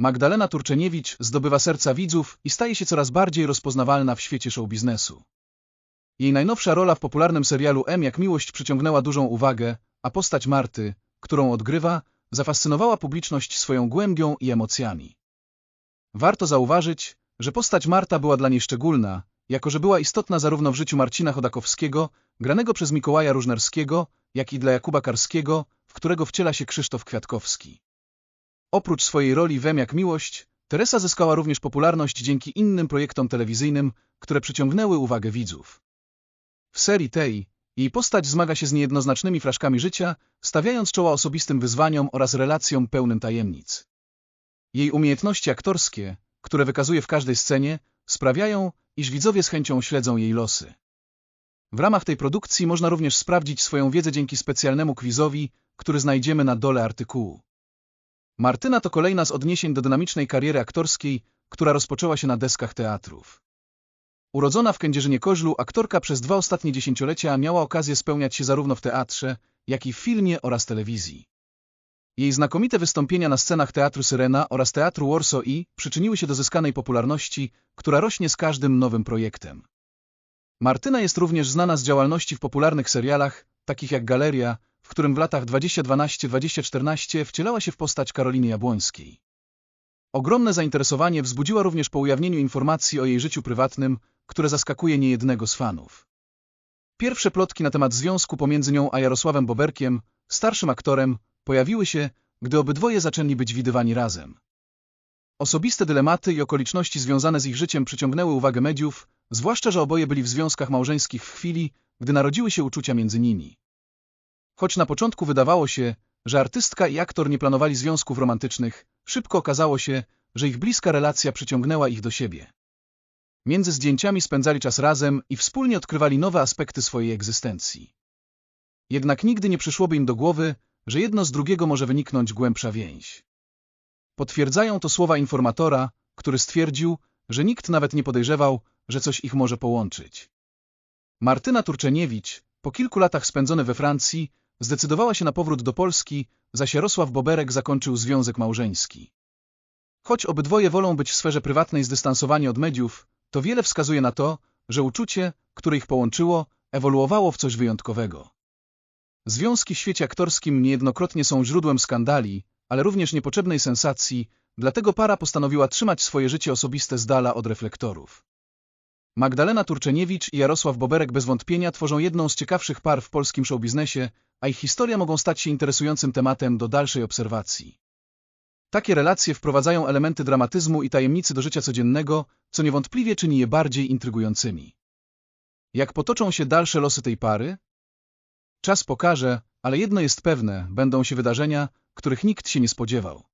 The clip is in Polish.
Magdalena Turczeniewicz zdobywa serca widzów i staje się coraz bardziej rozpoznawalna w świecie showbiznesu. Jej najnowsza rola w popularnym serialu M jak miłość przyciągnęła dużą uwagę, a postać Marty, którą odgrywa, zafascynowała publiczność swoją głębią i emocjami. Warto zauważyć, że postać Marta była dla niej szczególna, jako że była istotna zarówno w życiu Marcina Chodakowskiego, granego przez Mikołaja Różnerskiego, jak i dla Jakuba Karskiego, w którego wciela się Krzysztof Kwiatkowski. Oprócz swojej roli w M jak miłość, Teresa zyskała również popularność dzięki innym projektom telewizyjnym, które przyciągnęły uwagę widzów. W serii tej jej postać zmaga się z niejednoznacznymi fraszkami życia, stawiając czoła osobistym wyzwaniom oraz relacjom pełnym tajemnic. Jej umiejętności aktorskie, które wykazuje w każdej scenie, sprawiają, iż widzowie z chęcią śledzą jej losy. W ramach tej produkcji można również sprawdzić swoją wiedzę dzięki specjalnemu quizowi, który znajdziemy na dole artykułu. Martyna to kolejna z odniesień do dynamicznej kariery aktorskiej, która rozpoczęła się na deskach teatrów. Urodzona w Kędzierzynie-Koźlu, aktorka przez dwa ostatnie dziesięciolecia miała okazję spełniać się zarówno w teatrze, jak i w filmie oraz telewizji. Jej znakomite wystąpienia na scenach Teatru Syrena oraz Teatru Warsaw i przyczyniły się do zyskanej popularności, która rośnie z każdym nowym projektem. Martyna jest również znana z działalności w popularnych serialach, takich jak Galeria, w którym w latach 2012-2014 wcielała się w postać Karoliny Jabłońskiej. Ogromne zainteresowanie wzbudziła również po ujawnieniu informacji o jej życiu prywatnym, które zaskakuje niejednego z fanów. Pierwsze plotki na temat związku pomiędzy nią a Jarosławem Boberkiem, starszym aktorem, pojawiły się, gdy obydwoje zaczęli być widywani razem. Osobiste dylematy i okoliczności związane z ich życiem przyciągnęły uwagę mediów, zwłaszcza, że oboje byli w związkach małżeńskich w chwili, gdy narodziły się uczucia między nimi. Choć na początku wydawało się, że artystka i aktor nie planowali związków romantycznych, szybko okazało się, że ich bliska relacja przyciągnęła ich do siebie. Między zdjęciami spędzali czas razem i wspólnie odkrywali nowe aspekty swojej egzystencji. Jednak nigdy nie przyszłoby im do głowy, że jedno z drugiego może wyniknąć głębsza więź. Potwierdzają to słowa informatora, który stwierdził, że nikt nawet nie podejrzewał, że coś ich może połączyć. Martyna Turczeniewicz, po kilku latach spędzonych we Francji, zdecydowała się na powrót do Polski, zaś Jarosław Boberek zakończył związek małżeński. Choć obydwoje wolą być w sferze prywatnej zdystansowani od mediów, to wiele wskazuje na to, że uczucie, które ich połączyło, ewoluowało w coś wyjątkowego. Związki w świecie aktorskim niejednokrotnie są źródłem skandali, ale również niepotrzebnej sensacji, dlatego para postanowiła trzymać swoje życie osobiste z dala od reflektorów. Magdalena Turczeniewicz i Jarosław Boberek bez wątpienia tworzą jedną z ciekawszych par w polskim showbiznesie, a ich historia mogą stać się interesującym tematem do dalszej obserwacji. Takie relacje wprowadzają elementy dramatyzmu i tajemnicy do życia codziennego, co niewątpliwie czyni je bardziej intrygującymi. Jak potoczą się dalsze losy tej pary? Czas pokaże, ale jedno jest pewne, będą się wydarzenia, których nikt się nie spodziewał.